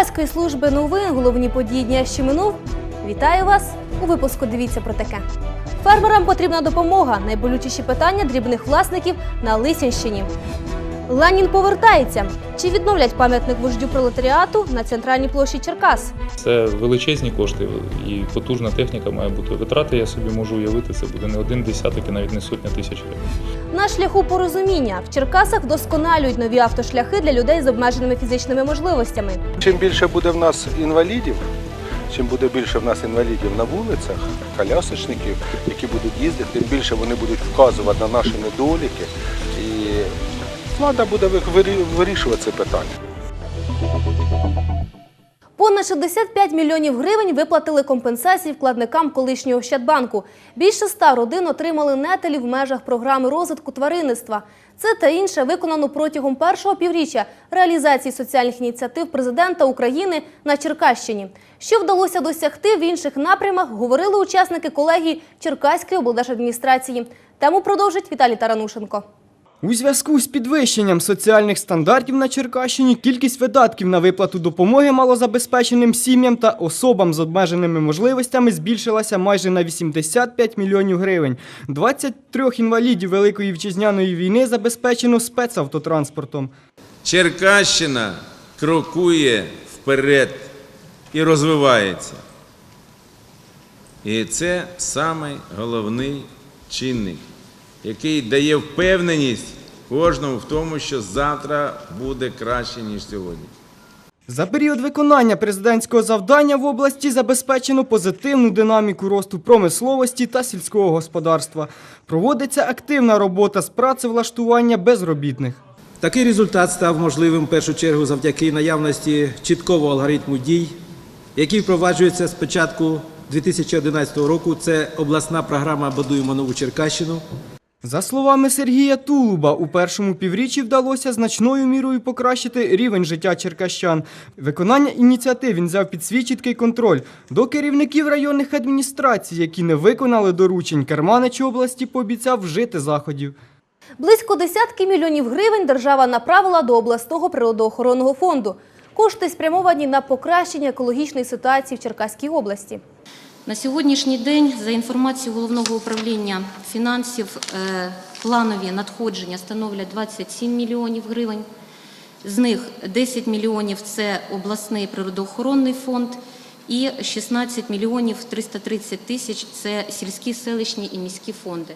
Черкаської служби новин головні події дня, що минув. Вітаю вас у випуску. Дивіться про таке. Фермерам потрібна допомога. Найболючіші питання дрібних власників на Лисянщині. Ленін повертається. Чи відновлять пам'ятник вождю пролетаріату на центральній площі Черкас? Це величезні кошти і потужна техніка має бути. Витрати я собі можу уявити. Це буде не один десяток і навіть не сотня тисяч гривень. На шляху порозуміння в Черкасах вдосконалюють нові автошляхи для людей з обмеженими фізичними можливостями. Чим більше буде в нас інвалідів, чим буде більше в нас інвалідів на вулицях, колясочників, які будуть їздити, тим більше вони будуть вказувати на наші недоліки. І влада буде вирішувати це питання. Понад 65 мільйонів гривень виплатили компенсації вкладникам колишнього Ощадбанку. Більше ста родин отримали нетелі в межах програми розвитку тваринництва. Це та інше виконано протягом першого півріччя реалізації соціальних ініціатив президента України на Черкащині. Що вдалося досягти в інших напрямах, говорили учасники колегії Черкаської облдержадміністрації. Тему продовжить Віталій Таранушенко. У зв'язку з підвищенням соціальних стандартів на Черкащині кількість видатків на виплату допомоги малозабезпеченим сім'ям та особам з обмеженими можливостями збільшилася майже на 85 мільйонів гривень. 23 інвалідів Великої вітчизняної війни забезпечено спецавтотранспортом. Черкащина крокує вперед і розвивається. І це самий головний чинник, який дає впевненість кожному в тому, що завтра буде краще, ніж сьогодні. За період виконання президентського завдання в області забезпечено позитивну динаміку росту промисловості та сільського господарства. Проводиться активна робота з працевлаштування безробітних. Такий результат став можливим в першу чергу завдяки наявності чіткого алгоритму дій, який впроваджується з початку 2011 року. Це обласна програма Будуємо нову Черкащину. За словами Сергія Тулуба, у першому півріччі вдалося значною мірою покращити рівень життя черкащан. Виконання ініціатив він взяв під свій чіткий контроль. До керівників районних адміністрацій, які не виконали доручень, Керманич області пообіцяв вжити заходів. Близько десятки мільйонів гривень держава направила до обласного природоохоронного фонду. Кошти спрямовані на покращення екологічної ситуації в Черкаській області. На сьогоднішній день, за інформацією головного управління фінансів, е, планові надходження становлять 27 мільйонів гривень. З них 10 мільйонів це обласний природоохоронний фонд і 16 мільйонів 330 тисяч це сільські, селищні і міські фонди.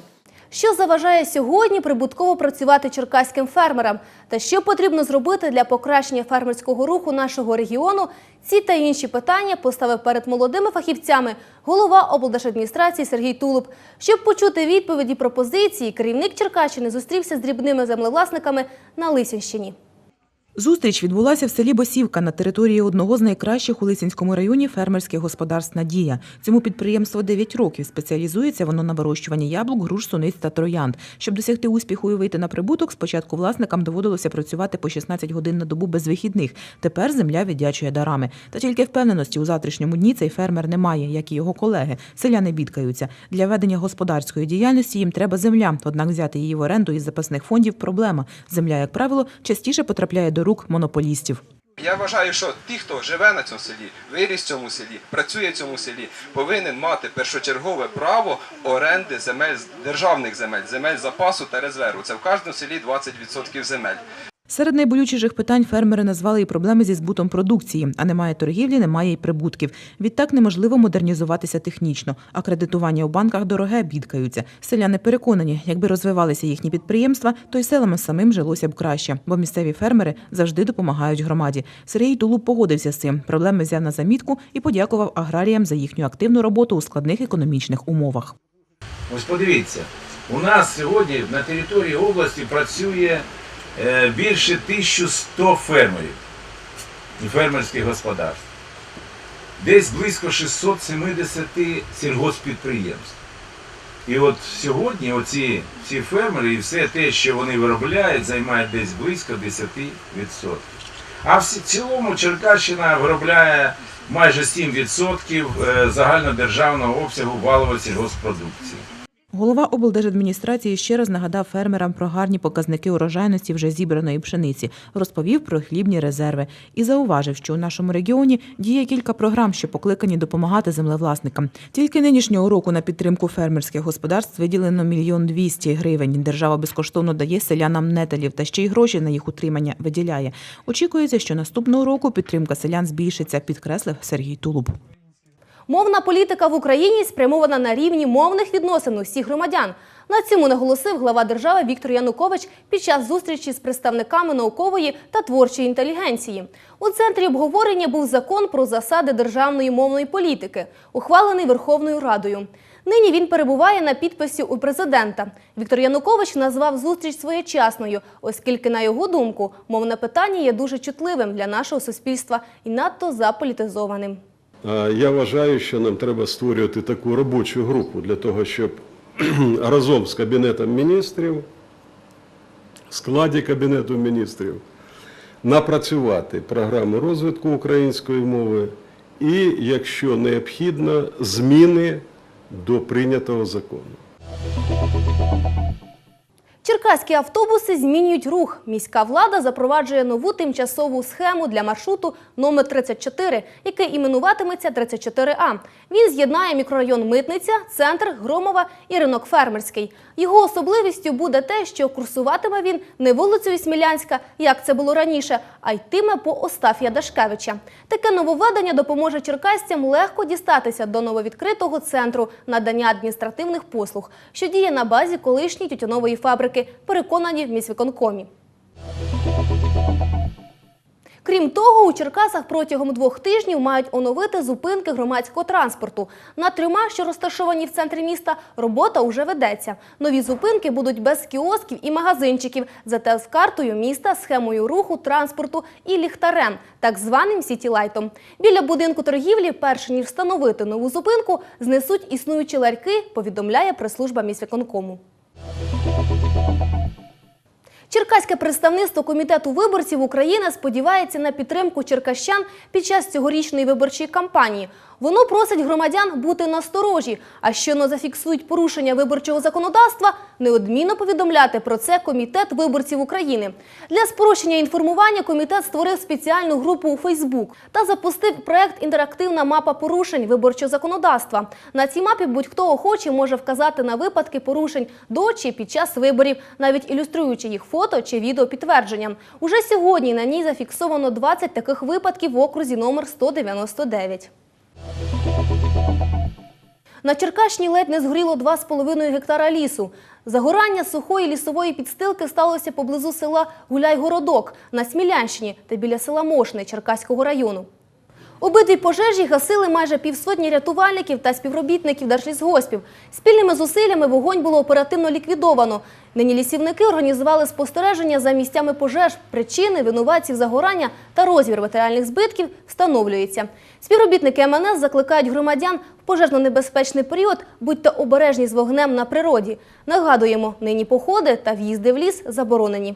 Що заважає сьогодні прибутково працювати черкаським фермерам? Та що потрібно зробити для покращення фермерського руху нашого регіону? Ці та інші питання поставив перед молодими фахівцями голова облдержадміністрації Сергій Тулуб. Щоб почути відповіді пропозиції, керівник Черкащини зустрівся з дрібними землевласниками на Лисянщині. Зустріч відбулася в селі Босівка на території одного з найкращих у Лисинському районі фермерських господарств Надія. Цьому підприємству 9 років. Спеціалізується воно на вирощуванні яблук, груш, суниць та троянд. Щоб досягти успіху і вийти на прибуток, спочатку власникам доводилося працювати по 16 годин на добу без вихідних. Тепер земля віддячує дарами. Та тільки впевненості у завтрашньому дні цей фермер не має, як і його колеги. Селяни бідкаються. Для ведення господарської діяльності їм треба земля. Однак взяти її в оренду із запасних фондів проблема. Земля, як правило, частіше потрапляє до рук монополістів. Я вважаю, що ті, хто живе на цьому селі, виріс в цьому селі, працює в цьому селі, повинен мати першочергове право оренди земель державних земель, земель запасу та резерву. Це в кожному селі 20% земель. Серед найболючіших питань фермери назвали і проблеми зі збутом продукції. А немає торгівлі, немає й прибутків. Відтак неможливо модернізуватися технічно. А кредитування у банках дороге бідкаються. Селяни переконані, якби розвивалися їхні підприємства, то й селам самим жилося б краще, бо місцеві фермери завжди допомагають громаді. Сергій Тулуб погодився з цим. Проблеми взяв на замітку і подякував аграріям за їхню активну роботу у складних економічних умовах. Ось подивіться, у нас сьогодні на території області працює більше 1100 фермерів і фермерських господарств. Десь близько 670 сільгоспідприємств. І от сьогодні оці всі фермери і все те, що вони виробляють, займають десь близько 10%. А в цілому Черкащина виробляє майже 7% е, загальнодержавного обсягу валової сільгоспродукції. Голова облдержадміністрації ще раз нагадав фермерам про гарні показники урожайності вже зібраної пшениці, розповів про хлібні резерви і зауважив, що у нашому регіоні діє кілька програм, що покликані допомагати землевласникам. Тільки нинішнього року на підтримку фермерських господарств виділено мільйон двісті гривень. Держава безкоштовно дає селянам нетелів та ще й гроші на їх утримання виділяє. Очікується, що наступного року підтримка селян збільшиться, підкреслив Сергій Тулуб. Мовна політика в Україні спрямована на рівні мовних відносин усіх громадян. На цьому наголосив глава держави Віктор Янукович під час зустрічі з представниками наукової та творчої інтелігенції. У центрі обговорення був закон про засади державної мовної політики, ухвалений Верховною Радою. Нині він перебуває на підписі у президента. Віктор Янукович назвав зустріч своєчасною, оскільки, на його думку, мовне питання є дуже чутливим для нашого суспільства і надто заполітизованим. Я вважаю, що нам треба створювати таку робочу групу для того, щоб разом з Кабінетом міністрів, в складі Кабінету міністрів, напрацювати програму розвитку української мови і, якщо необхідно, зміни до прийнятого закону. Черкаські автобуси змінюють рух. Міська влада запроваджує нову тимчасову схему для маршруту номер 34, який іменуватиметься 34А. Він з'єднає мікрорайон Митниця, центр Громова і ринок Фермерський. Його особливістю буде те, що курсуватиме він не вулицею Смілянська, як це було раніше, а йтиме по Остафія Дашкевича. Таке нововведення допоможе черкасцям легко дістатися до нововідкритого центру надання адміністративних послуг, що діє на базі колишньої тютюнової фабрики, переконані в міськвиконкомі. Крім того, у Черкасах протягом двох тижнів мають оновити зупинки громадського транспорту. Над трьома, що розташовані в центрі міста, робота уже ведеться. Нові зупинки будуть без кіосків і магазинчиків, зате з картою міста, схемою руху, транспорту і ліхтарем, так званим сітілайтом. Біля будинку торгівлі, перш ніж встановити нову зупинку, знесуть існуючі ларьки, повідомляє прес-служба міськвиконкому. Черкаське представництво комітету виборців України сподівається на підтримку черкащан під час цьогорічної виборчої кампанії. Воно просить громадян бути насторожі, а щойно зафіксують порушення виборчого законодавства, неодмінно повідомляти про це комітет виборців України. Для спрощення інформування комітет створив спеціальну групу у Фейсбук та запустив проект Інтерактивна мапа порушень виборчого законодавства. На цій мапі будь-хто охоче може вказати на випадки порушень до чи під час виборів, навіть ілюструючи їх фото чи відео підтвердженням. Уже сьогодні на ній зафіксовано 20 таких випадків в окрузі номер 199. На Черкащині ледь не згоріло 2,5 гектара лісу. Загорання сухої лісової підстилки сталося поблизу села Гуляйгородок на Смілянщині та біля села Мошне Черкаського району. Обидві пожежі гасили майже півсотні рятувальників та співробітників держлісгоспів. Спільними зусиллями вогонь було оперативно ліквідовано. Нині лісівники організували спостереження за місцями пожеж, причини, винуватців загорання та розмір матеріальних збитків встановлюється. Співробітники МНС закликають громадян в пожежно-небезпечний період будьте обережні з вогнем на природі. Нагадуємо, нині походи та в'їзди в ліс заборонені.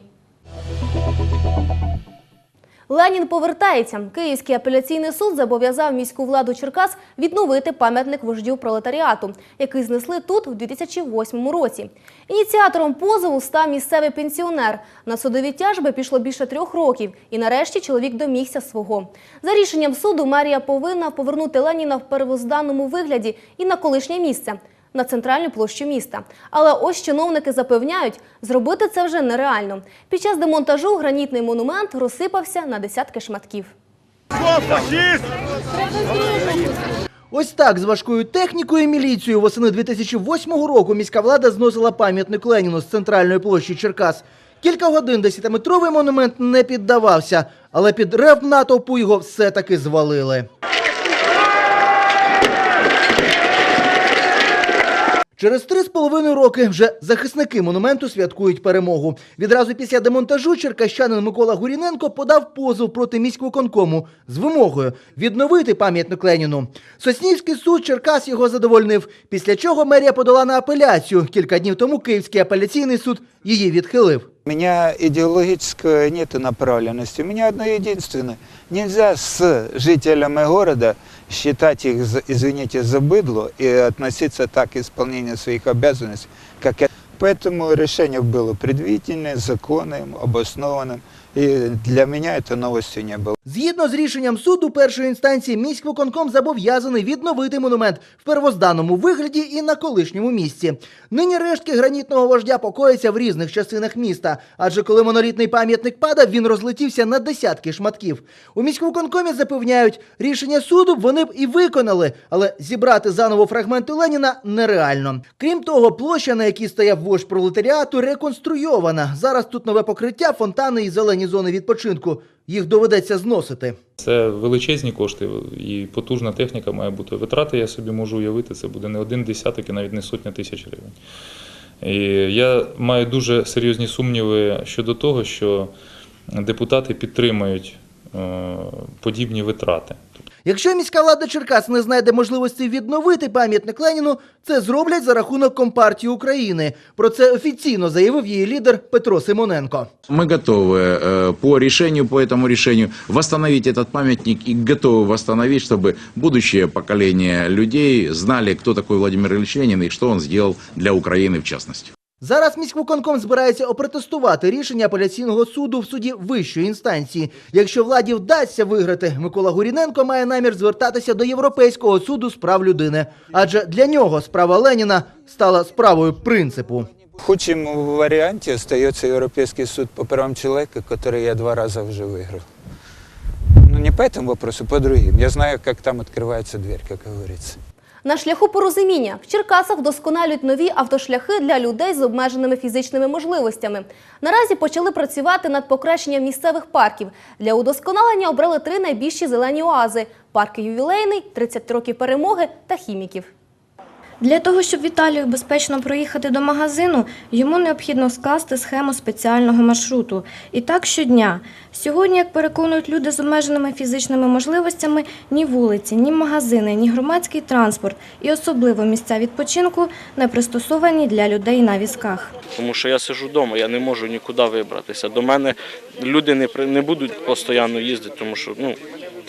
Ленін повертається. Київський апеляційний суд зобов'язав міську владу Черкас відновити пам'ятник вождю пролетаріату, який знесли тут у 2008 році. Ініціатором позову став місцевий пенсіонер. На судові тяжби пішло більше трьох років, і нарешті чоловік домігся свого. За рішенням суду мерія повинна повернути Леніна в первозданному вигляді і на колишнє місце. На центральну площу міста. Але ось чиновники запевняють, зробити це вже нереально. Під час демонтажу гранітний монумент розсипався на десятки шматків. Ось так з важкою технікою і міліцією восени 2008 року міська влада зносила пам'ятник Леніну з центральної площі Черкас. Кілька годин десятиметровий монумент не піддавався, але під рев натовпу його все-таки звалили. Через три з половиною роки вже захисники монументу святкують перемогу. Відразу після демонтажу черкащанин Микола Гуріненко подав позов проти міськвиконкому з вимогою відновити пам'ятник Леніну. Соснівський суд Черкас його задовольнив, після чого мерія подала на апеляцію. Кілька днів тому Київський апеляційний суд її відхилив. У меня идеологической нет направленности. У меня одно единственное. Нельзя с жителями города считать их, за- извините, за быдло и относиться так к исполнению своих обязанностей, как это. Поэтому решение было предвидительное, законным, обоснованным. И для меня это новостью не было. Згідно з рішенням суду першої інстанції, міськвиконком зобов'язаний відновити монумент в первозданному вигляді і на колишньому місці. Нині рештки гранітного вождя покояться в різних частинах міста, адже коли монолітний пам'ятник падав, він розлетівся на десятки шматків. У міськвиконкомі запевняють, рішення суду вони б і виконали, але зібрати заново фрагменти Леніна нереально. Крім того, площа, на якій стояв вождь пролетаріату, реконструйована. Зараз тут нове покриття, фонтани і зелені зони відпочинку. Їх доведеться зносити. Це величезні кошти і потужна техніка має бути. Витрати я собі можу уявити, це буде не один десяток і навіть не сотня тисяч гривень. І я маю дуже серйозні сумніви щодо того, що депутати підтримають подібні витрати. Якщо міська влада Черкас не знайде можливості відновити пам'ятник Леніну, це зроблять за рахунок Компартії України. Про це офіційно заявив її лідер Петро Симоненко. Мы готовы э, по решению, по этому решению восстановить этот памятник и готовы восстановить, чтобы будущее поколение людей знали, кто такой Владимир Ильич Ленин и что он сделал для Украины в частности. Зараз міськвиконком збирається опротестувати рішення апеляційного суду в суді вищої інстанції. Якщо владі вдасться виграти, Микола Гуріненко має намір звертатися до Європейського суду з прав людини. Адже для нього справа Леніна стала справою принципу. В худшем варианте остается Европейский суд по правам человека, который я два раза уже выиграл. Ну, не по этому вопросу, по другим. Я знаю, как там открывается дверь, как говорится. На шляху порозуміння в Черкасах вдосконалюють нові автошляхи для людей з обмеженими фізичними можливостями. Наразі почали працювати над покращенням місцевих парків. Для удосконалення обрали три найбільші зелені оази: парки ювілейний, 30 років перемоги та хіміків. Для того, щоб Віталію безпечно проїхати до магазину, йому необхідно скласти схему спеціального маршруту. І так щодня. Сьогодні, як переконують люди з обмеженими фізичними можливостями, ні вулиці, ні магазини, ні громадський транспорт і особливо місця відпочинку не пристосовані для людей на візках. Тому що я сижу вдома, я не можу нікуди вибратися. До мене люди не, не будуть постійно їздити, тому що ну,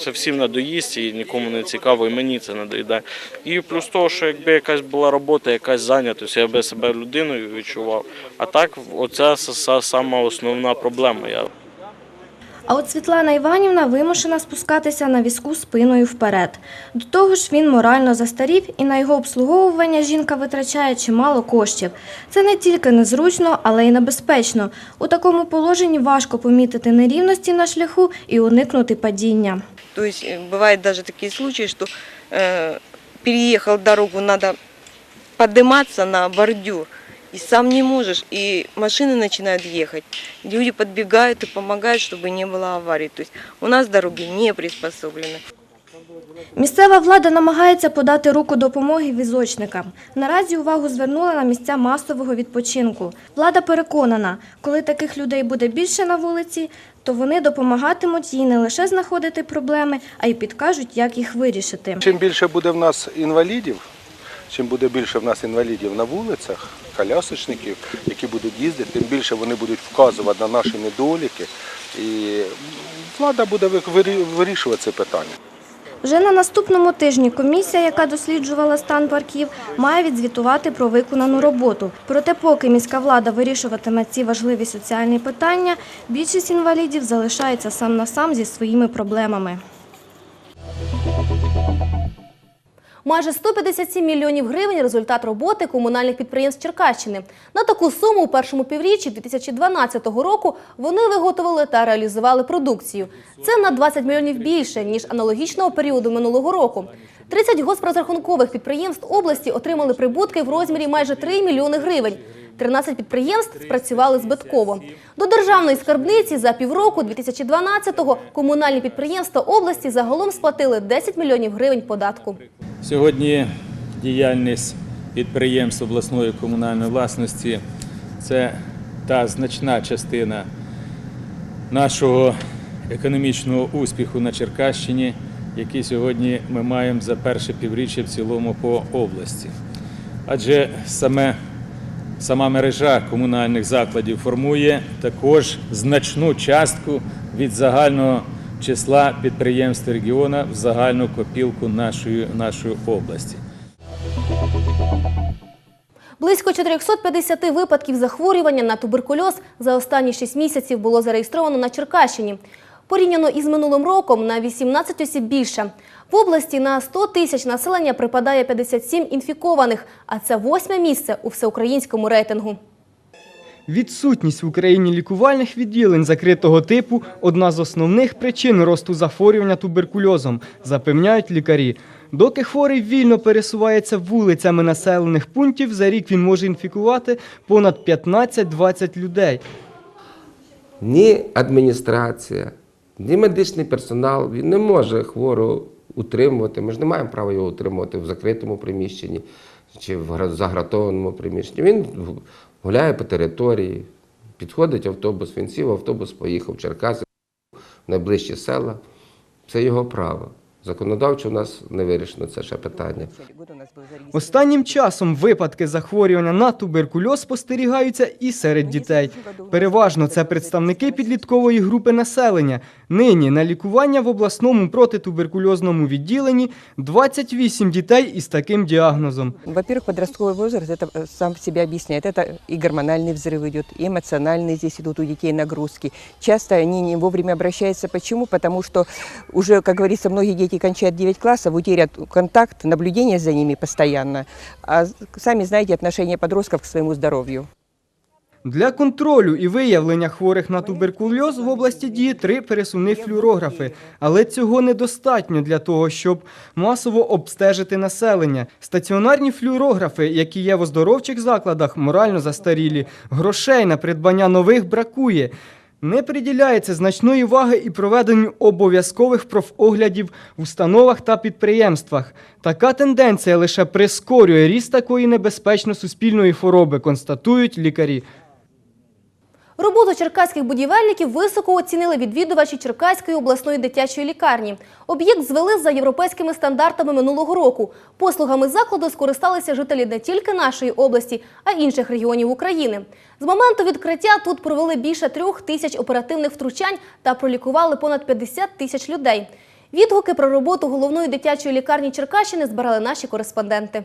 це всім надоїсть і нікому не цікаво, і мені це надоїдає. І плюс того, що якби якась була робота, якась зайнятість, я би себе людиною відчував. А так, оця сама основна проблема. А от Світлана Іванівна вимушена спускатися на візку спиною вперед. До того ж, він морально застарів, і на його обслуговування жінка витрачає чимало коштів. Це не тільки незручно, але й небезпечно. У такому положенні важко помітити нерівності на шляху і уникнути падіння. То есть э, бывают даже такие случаи, что э, переехал дорогу, надо подниматься на бордюр, и сам не можешь, и машины начинают ехать. Люди подбегают и помогают, чтобы не было аварий. То есть у нас дороги не приспособлены. Місцева влада намагається подати руку допомоги візочникам. Наразі увагу звернула на місця масового відпочинку. Влада переконана, коли таких людей буде більше на вулиці, то вони допомагатимуть їй не лише знаходити проблеми, а й підкажуть, як їх вирішити. Чим більше буде в нас інвалідів, чим буде більше в нас інвалідів на вулицях, колясочників, які будуть їздити, тим більше вони будуть вказувати на наші недоліки. І влада буде вирі- вирішувати це питання. Вже на наступному тижні комісія, яка досліджувала стан парків, має відзвітувати про виконану роботу. Проте, поки міська влада вирішуватиме ці важливі соціальні питання, більшість інвалідів залишається сам на сам зі своїми проблемами. Майже 157 мільйонів гривень – результат роботи комунальних підприємств Черкащини. На таку суму у першому півріччі 2012 року вони виготовили та реалізували продукцію. Це на 20 мільйонів більше, ніж аналогічного періоду минулого року. 30 госпрозрахункових підприємств області отримали прибутки в розмірі майже 3 мільйони гривень. 13 підприємств спрацювали збитково. До державної скарбниці за півроку 2012-го комунальні підприємства області загалом сплатили 10 мільйонів гривень податку. Сьогодні діяльність підприємств обласної комунальної власності це та значна частина нашого економічного успіху на Черкащині, який сьогодні ми маємо за перше півріччя в цілому по області. Адже саме Сама мережа комунальних закладів формує також значну частку від загального числа підприємств регіону в загальну копілку нашої, нашої області. Близько 450 випадків захворювання на туберкульоз за останні 6 місяців було зареєстровано на Черкащині. Порівняно із минулим роком на 18 осіб більше. В області на 100 тисяч населення припадає 57 інфікованих, а це восьме місце у всеукраїнському рейтингу. Відсутність в Україні лікувальних відділень закритого типу одна з основних причин росту захворювання туберкульозом, запевняють лікарі. Доки хворий вільно пересувається вулицями населених пунктів, за рік він може інфікувати понад 15-20 людей. ні адміністрація, ні медичний персонал він не може хворого утримувати. Ми ж не маємо права його утримувати в закритому приміщенні чи в загратованому приміщенні. Він гуляє по території, підходить автобус, він сів, автобус поїхав в Черкаси, в найближчі села. Це його право. Законодавчо у нас не вирішено це ще питання. Останнім часом випадки захворювання на туберкульоз спостерігаються і серед дітей. Переважно це представники підліткової групи населення. Нині на лікування в обласному протитуберкульозному відділенні 28 дітей із таким діагнозом. Во-первых, подростковый возраст это э, сам себя объясняет. Это и гормональный взрыв идет, и эмоциональные здесь идут у детей нагрузки. Часто они не вовремя обращаются. Почему? Потому что уже, как говорится, многие дети кончают 9 классов, утеряют контакт, наблюдение за ними постоянно. А сами знаете отношение подростков к своему здоровью. Для контролю і виявлення хворих на туберкульоз в області діє три пересувних флюорографи, але цього недостатньо для того, щоб масово обстежити населення. Стаціонарні флюорографи, які є в оздоровчих закладах, морально застарілі. Грошей на придбання нових бракує. Не приділяється значної уваги і проведенню обов'язкових профоглядів в установах та підприємствах. Така тенденція лише прискорює ріст такої небезпечно суспільної хвороби, констатують лікарі. Роботу черкаських будівельників високо оцінили відвідувачі Черкаської обласної дитячої лікарні. Об'єкт звели за європейськими стандартами минулого року. Послугами закладу скористалися жителі не тільки нашої області, а й інших регіонів України. З моменту відкриття тут провели більше трьох тисяч оперативних втручань та пролікували понад 50 тисяч людей. Відгуки про роботу головної дитячої лікарні Черкащини збирали наші кореспонденти.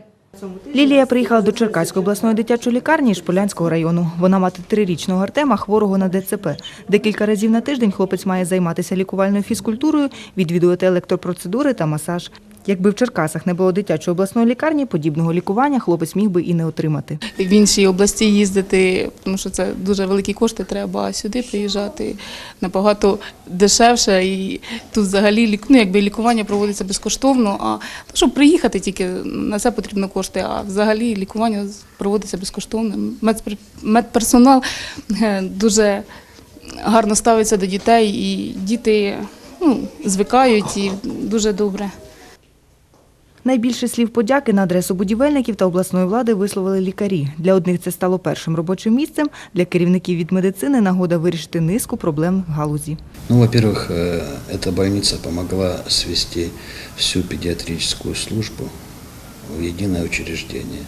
Лілія приїхала до Черкаської обласної дитячої лікарні Шполянського району. Вона мати трирічного Артема, хворого на ДЦП. Декілька разів на тиждень хлопець має займатися лікувальною фізкультурою, відвідувати електропроцедури та масаж. Якби в Черкасах не було дитячої обласної лікарні, подібного лікування хлопець міг би і не отримати. в інші області їздити, тому що це дуже великі кошти, треба сюди приїжджати набагато дешевше. І тут взагалі ну, якби лікування проводиться безкоштовно. А ну, щоб приїхати тільки на це потрібно кошти. А взагалі лікування проводиться безкоштовно. Медпер- Медперсонал е, дуже гарно ставиться до дітей, і діти ну, звикають і дуже добре. Найбільше слів подяки на адресу будівельників та обласної влади висловили лікарі. Для одних це стало першим робочим місцем, для керівників від медицини нагода вирішити низку проблем в галузі. Ну, во-первых, э, эта больница помогла свести всю педиатрическую службу в единое учреждение,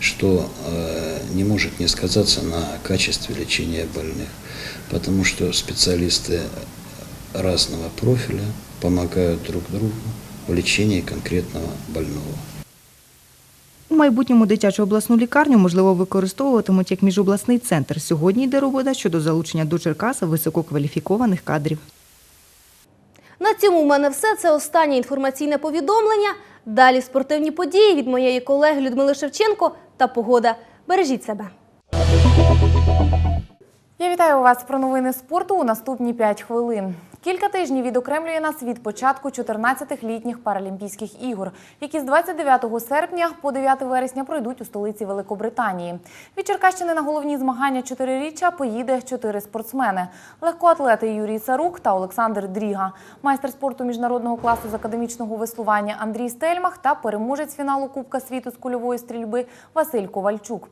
что э, не может не сказаться на качестве лечения больных, потому что специалисты разного профиля помогают друг другу в лечении конкретного больного. У майбутньому дитячу обласну лікарню можливо використовуватимуть як міжобласний центр. Сьогодні йде робота щодо залучення до Черкаса висококваліфікованих кадрів. На цьому в мене все. Це останнє інформаційне повідомлення. Далі спортивні події від моєї колеги Людмили Шевченко та погода. Бережіть себе. Я вітаю вас про новини спорту у наступні 5 хвилин. Кілька тижнів відокремлює нас від початку 14-х літніх Паралімпійських ігор, які з 29 серпня по 9 вересня пройдуть у столиці Великобританії. Від Черкащини на головні змагання чотириріччя поїде чотири спортсмени: легкоатлети Юрій Сарук та Олександр Дріга, майстер спорту міжнародного класу з академічного веслування Андрій Стельмах та переможець фіналу Кубка світу з кульової стрільби Василь Ковальчук.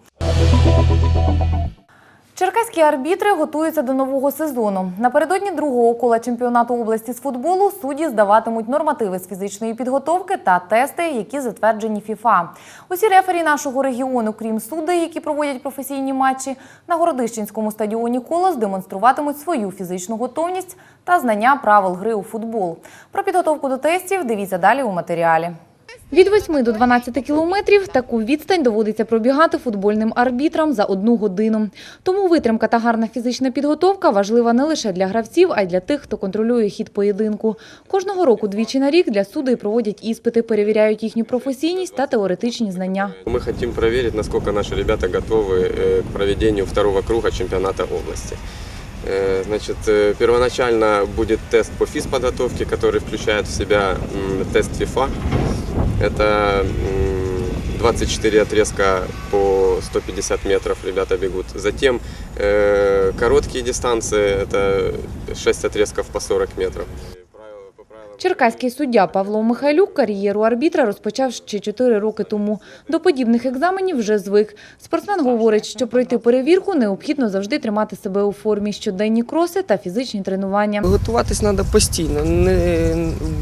Черкаські арбітри готуються до нового сезону. Напередодні другого кола чемпіонату області з футболу судді здаватимуть нормативи з фізичної підготовки та тести, які затверджені ФІФА. Усі рефері нашого регіону, крім суддей, які проводять професійні матчі, на Городищенському стадіоні «Колос» демонструватимуть свою фізичну готовність та знання правил гри у футбол. Про підготовку до тестів дивіться далі у матеріалі. Від 8 до 12 кілометрів таку відстань доводиться пробігати футбольним арбітрам за одну годину. Тому витримка та гарна фізична підготовка важлива не лише для гравців, а й для тих, хто контролює хід поєдинку. Кожного року двічі на рік для судей проводять іспити, перевіряють їхню професійність та теоретичні знання. Мы хотим проверить, насколько наши ребята готовы э, к проведению второго круга чемпионата области. Э, Значит, э, первоначально будет тест по физподготовке, который включает в себя м, тест ФИФА. Это м, 24 отрезка по 150 метров ребята бегут. Затем э, короткие дистанции, это 6 отрезков по 40 метров. Черкаський суддя Павло Михайлюк кар'єру арбітра розпочав ще 4 роки тому. До подібних екзаменів вже звик. Спортсмен говорить, що пройти перевірку необхідно завжди тримати себе у формі, щоденні кроси та фізичні тренування. Готуватись треба постійно, не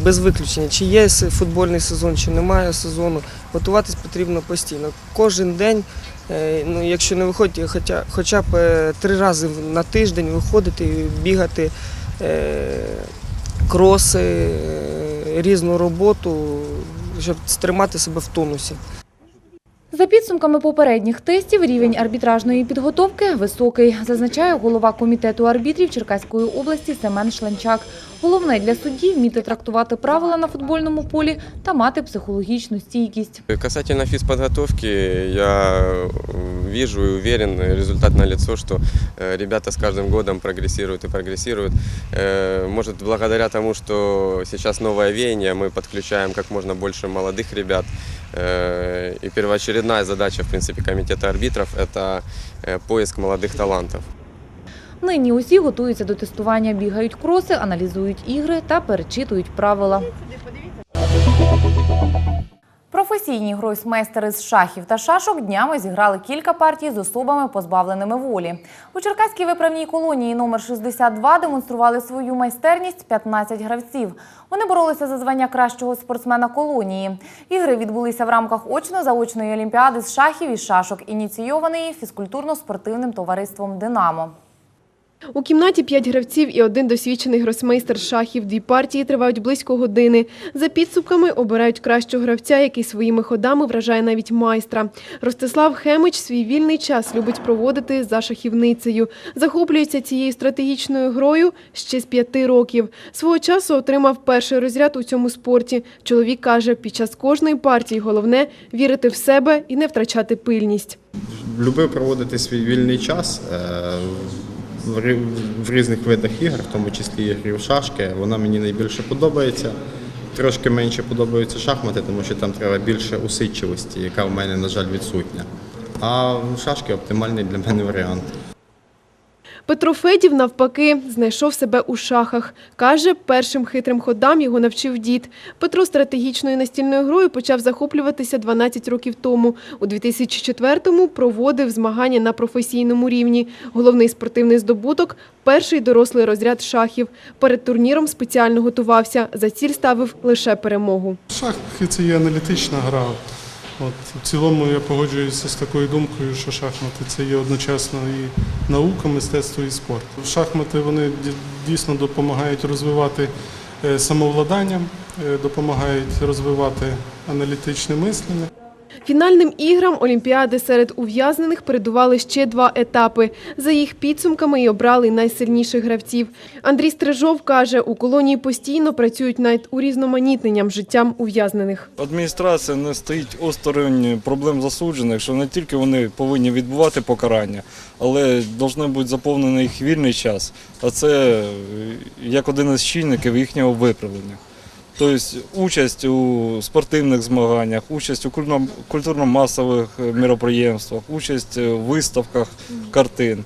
без виключення, чи є футбольний сезон, чи немає сезону. Готуватись потрібно постійно. Кожен день, е, ну, якщо не виходить, хоча, хоча б е, три рази на тиждень виходити, бігати е, кроси, е, різну роботу, щоб тримати себе в тонусі. За підсумками попередніх тестів, рівень арбітражної підготовки високий, зазначає голова комітету арбітрів Черкаської області Семен Шланчак. Головне для судді – вміти трактувати правила на футбольному полі та мати психологічну стійкість. Касательно физподготовки, я э, вижу и уверен, э, результат налицо, что э, ребята с каждым годом прогрессируют и прогрессируют. Э, Может, благодаря тому, что сейчас новое веяние, мы подключаем как можно больше молодых ребят. Э, И первоочередная задача, в принципе, комитета арбитров – это э, поиск молодых талантов. Нині усі готуються до тестування, бігають кроси, аналізують ігри та перечитують правила. Професійні гройсмейстери з шахів та шашок днями зіграли кілька партій з особами, позбавленими волі. У Черкаській виправній колонії номер 62 демонстрували свою майстерність 15 гравців. Вони боролися за звання кращого спортсмена колонії. Ігри відбулися в рамках очно-заочної олімпіади з шахів і шашок, ініційованої фізкультурно-спортивним товариством «Динамо». У кімнаті п'ять гравців і один досвідчений гросмейстер шахів. Дві партії тривають близько години. За підсумками обирають кращого гравця, який своїми ходами вражає навіть майстра. Ростислав Хемич свій вільний час любить проводити за шахівницею. Захоплюється цією стратегічною грою ще з п'яти років. Свого часу отримав перший розряд у цьому спорті. Чоловік каже, під час кожної партії головне вірити в себе і не втрачати пильність. Любив проводити свій вільний час е, в різних видах ігор, в тому числі ігри в шашки. Вона мені найбільше подобається. Трошки менше подобаються шахмати, тому що там треба більше усидчивості, яка в мене, на жаль, відсутня. А шашки оптимальний для мене варіант. Петро Федів, навпаки, знайшов себе у шахах. Каже, першим хитрим ходам його навчив дід. Петро стратегічною настільною грою почав захоплюватися 12 років тому. У 2004-му проводив змагання на професійному рівні. Головний спортивний здобуток – перший дорослий розряд шахів. Перед турніром спеціально готувався. За ціль ставив лише перемогу. Шахи це є аналітична гра. От, в цілому я погоджуюся з такою думкою, що шахмати це є одночасно і наука, мистецтво і спорт. Шахмати вони дійсно допомагають розвивати е, самовладання, е, допомагають розвивати аналітичне мислення. Фінальним іграм Олімпіади серед ув'язнених передували ще два етапи. За їх підсумками і обрали найсильніших гравців. Андрій Стрижов каже, у колонії постійно працюють над урізноманітненням життям ув'язнених. Адміністрація не стоїть осторонь проблем засуджених, що не тільки вони повинні відбувати покарання, але повинен бути заповнений їх вільний час. А це е, як один із чинників їхнього виправлення. Тобто участь у спортивних змаганнях, участь у культурно- культурно-масових е, мероприємствах, участь е, в виставках картин.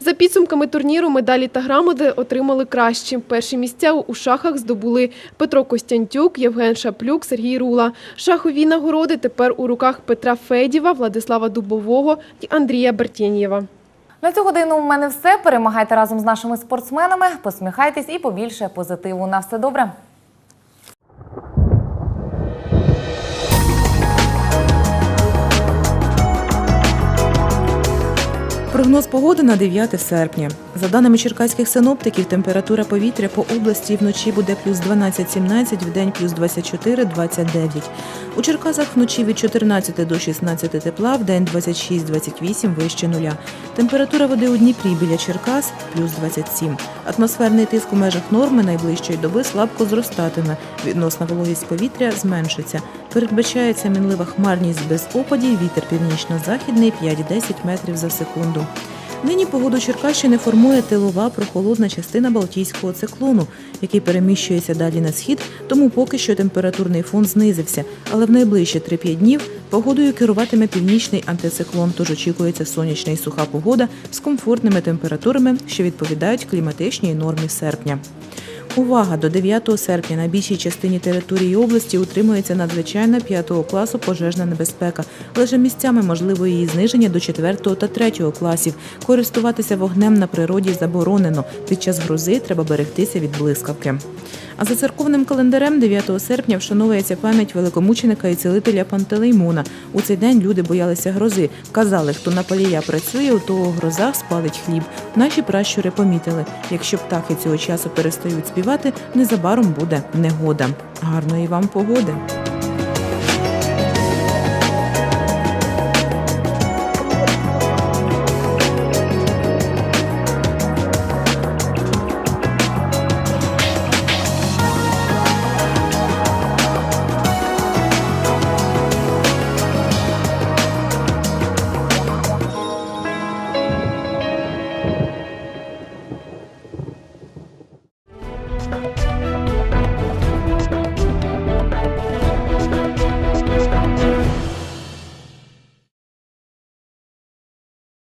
За підсумками турніру медалі та грамоти отримали кращі. Перші місця у шахах здобули Петро Костянтюк, Євген Шаплюк, Сергій Рула. Шахові нагороди тепер у руках Петра Федєва, Владислава Дубового і Андрія Бертєнєва. На цю годину у мене все. Перемагайте разом з нашими спортсменами, посміхайтесь і побільше позитиву. На все добре. Прогноз погоди на 9 серпня. За даними черкаських синоптиків, температура повітря по області вночі буде плюс 12-17, вдень плюс 24-29. У Черкасах вночі від 14 до 16 тепла, вдень 26-28 вище нуля. Температура води у Дніпрі біля Черкас плюс 27. Атмосферний тиск у межах норми найближчої доби слабко зростатиме. Відносна вологість повітря зменшиться. Передбачається мінлива хмарність без опадів, вітер північно-західний 5-10 метрів за секунду. Нині погоду Черкащини формує тилова прохолодна частина Балтійського циклону, який переміщується далі на схід, тому поки що температурний фон знизився. Але в найближчі 3-5 днів погодою керуватиме північний антициклон, тож очікується сонячна і суха погода з комфортними температурами, що відповідають кліматичній нормі серпня. Увага! До 9 серпня на більшій частині території області утримується надзвичайна 5 класу пожежна небезпека. Лише місцями можливо її зниження до 4 та 3 класів. Користуватися вогнем на природі заборонено. Під час грози треба берегтися від блискавки. А за церковним календарем 9 серпня вшановується пам'ять великомученика і цілителя Пантелеймона. У цей день люди боялися грози. Казали, хто на палія працює, у того грозах спалить хліб. Наші пращури помітили, якщо птахи цього часу перестають співати, незабаром буде негода. Гарної вам погоди!